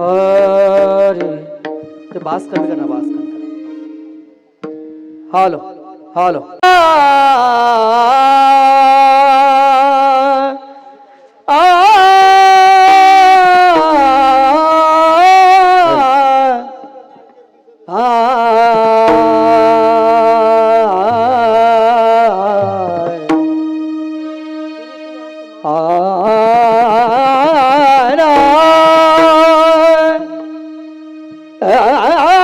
अरे ते बास कमी कर ना बास कमी कर हालो हॅलो 哎哎哎！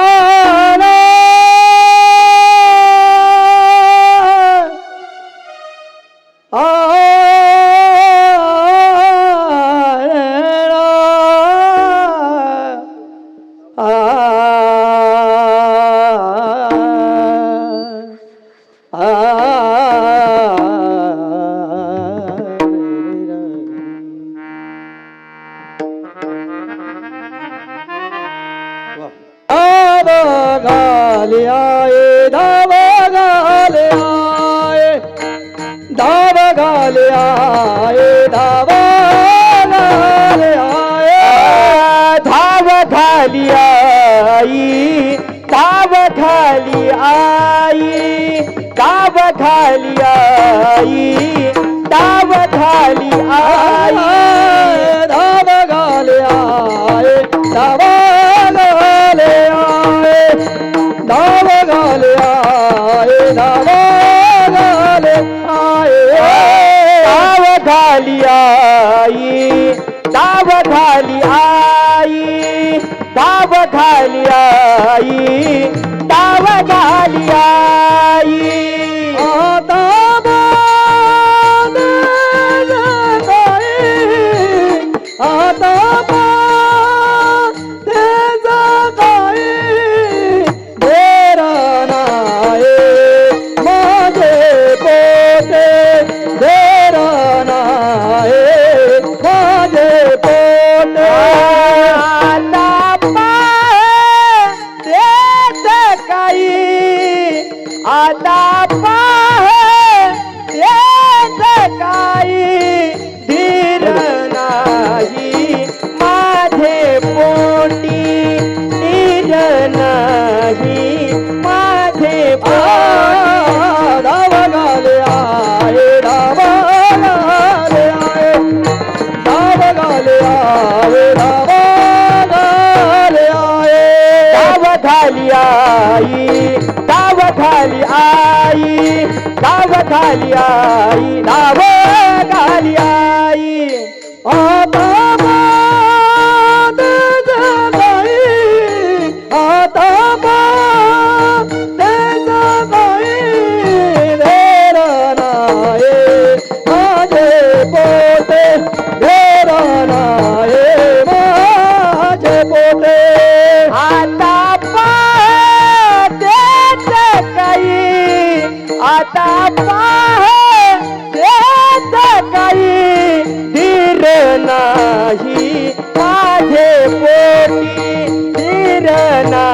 आई धाव खाली आई धाव खाली आई. धाव घाले आय धाव घाले आय. धाव घाले आय धाव घाले आय. धाव खाली आई धाव खाली आई धाव खाली आई. धाव खाली आई. आई धाव खाली आई नाव போற்றி தீரனா